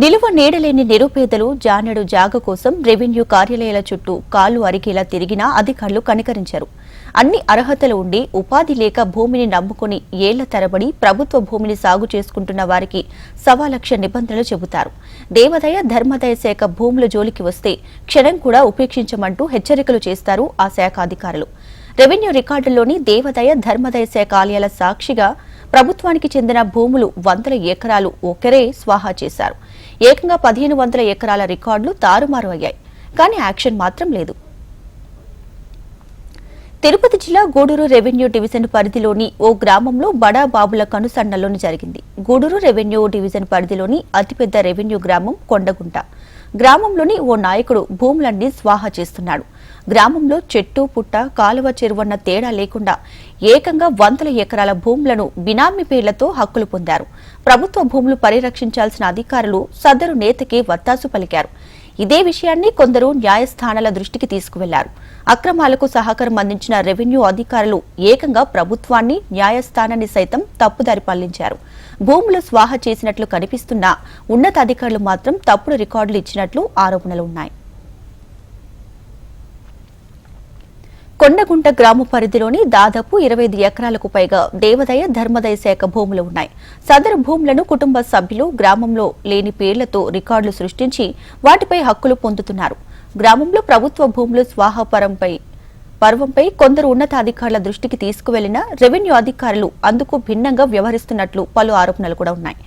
నిలువ నీడలేని నిరుపేదలు జానెడు జాగ కోసం రెవెన్యూ కార్యాలయాల చుట్టూ కాళ్ళు అరికేలా తిరిగినా అధికారులు కనికరించారు. అన్ని అర్హతలు ఉండి ఉపాధి లేక భూమిని నమ్ముకుని ఏళ్ళ తరబడి ప్రభుత్వ భూమిని సాగు చేసుకుంటున్న వారికి సవాలక్ష నిబంధనలు చెబుతారు. దేవాదాయ ధర్మాదాయ శాఖ భూముల జోలికి వస్తే క్షణం కూడా ఉపేక్షించమంటూ హెచ్చరికలు చేస్తారు ఆ శాఖ అధికారులు. రెవెన్యూ రికార్డుల్లోని దేవాదాయ ధర్మాదాయ శాఖ ఆలయాల సాక్షిగా ప్రభుత్వానికి చెందిన భూములు వందల ఎకరాలు ఒకరే స్వాహా చేశారు. ఏకంగా పదిహేను వందల ఎకరాల రికార్డులు తారుమారు అయ్యాయి కానీ యాక్షన్ మాత్రం లేదు. తిరుపతి జిల్లా గూడూరు రెవెన్యూ డివిజన్ పరిధిలోని ఓ గ్రామంలో బడా బాబుల కనుసన్నల్లోని జరిగింది. గూడూరు రెవెన్యూ డివిజన్ పరిధిలోని అతిపెద్ద రెవెన్యూ గ్రామం కొండగుంట. గ్రామంలోని ఓ నాయకుడు భూములన్నీ స్వాహా చేస్తున్నాడు. గ్రామంలో చెట్టు పుట్ట కాలువ చెరువన్న తేడా లేకుండా ఏకంగా వందల ఎకరాల భూములను బినామీ పేర్లతో హక్కులు పొందారు. ప్రభుత్వ భూములు పరిరక్షించాల్సిన అధికారులు సదరు నేతకి వత్తాసు పలికారు. ఇదే విషయాన్ని కొందరు న్యాయస్థానాల దృష్టికి తీసుకువెళ్ళారు. అక్రమాలకు సహకారం అందించిన రెవెన్యూ అధికారులు ఏకంగా ప్రభుత్వాన్ని న్యాయస్థానాన్ని సైతం తప్పుదారి పల్లించారు భూములు స్వాహ చేసినట్లు కనిపిస్తున్నా ఉన్నతాధికారులు మాత్రం తప్పుడు రికార్డులు ఇచ్చినట్లు ఆరోపణలు ఉన్నాయి. కొండగుంట గ్రామ పరిధిలోని దాదాపు ఇరవై ఐదు ఎకరాలకు పైగా దేవదయ ధర్మదయ శాఖ భూములు ఉన్నాయి. సదరు భూములను కుటుంబ సభ్యులు గ్రామంలో లేని పేర్లతో రికార్డులు సృష్టించి వాటిపై హక్కులు పొందుతున్నారు. గ్రామంలో ప్రభుత్వ భూములు స్వాహపరంపై పర్వంపై కొందరు ఉన్నతాధికారుల దృష్టికి తీసుకువెళ్ళిన రెవెన్యూ అధికారులు అందుకు భిన్నంగా వ్యవహరిస్తున్నట్లు పలు ఆరోపణలు కూడా ఉన్నాయి.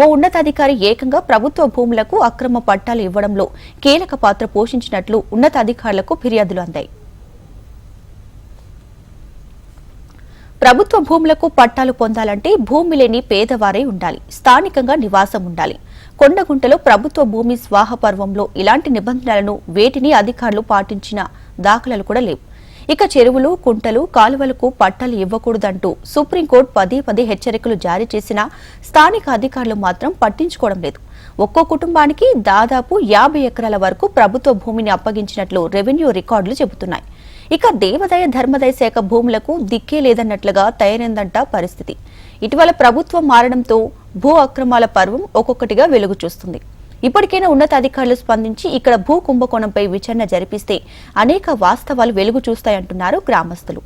ఓ ఉన్నతాధికారి ఏకంగా ప్రభుత్వ భూములకు అక్రమ పట్టాలు ఇవ్వడంలో కీలక పాత్ర పోషించినట్లు ఉన్నతాధికారులకు ఫిర్యాదులు అందాయి. ప్రభుత్వ భూములకు పట్టాలు పొందాలంటే భూమి లేని పేదవారే ఉండాలి. స్థానికంగా నివాసం ఉండాలి. కొండగుంటలో ప్రభుత్వ భూమి స్వాహ పర్వంలో ఇలాంటి నిబంధనలను వేటిని అధికారులు పాటించిన దాఖలాలు కూడా లేవు. ఇక చెరువులు కుంటలు కాలువలకు పట్టాలు ఇవ్వకూడదంటూ సుప్రీంకోర్టు పదే పదే హెచ్చరికలు జారీ చేసినా స్థానిక అధికారులు మాత్రం పట్టించుకోవడం లేదు. ఒక్కో కుటుంబానికి దాదాపు యాభై ఎకరాల వరకు ప్రభుత్వ భూమిని అప్పగించినట్లు రెవెన్యూ రికార్డులు చెబుతున్నాయి. ఇక దేవదయ ధర్మదయ శాఖ భూములకు దిక్కే లేదన్నట్లుగా తయారైందంట పరిస్థితి. ఇటీవల ప్రభుత్వం మారడంతో భూ అక్రమాల పర్వం ఒక్కొక్కటిగా వెలుగు చూస్తుంది. ఇప్పటికైనా ఉన్నతాధికారులు స్పందించి ఇక్కడ భూ కుంభకోణంపై విచారణ జరిపిస్తే అనేక వాస్తవాలు వెలుగు చూస్తాయంటున్నారు గ్రామస్తులు.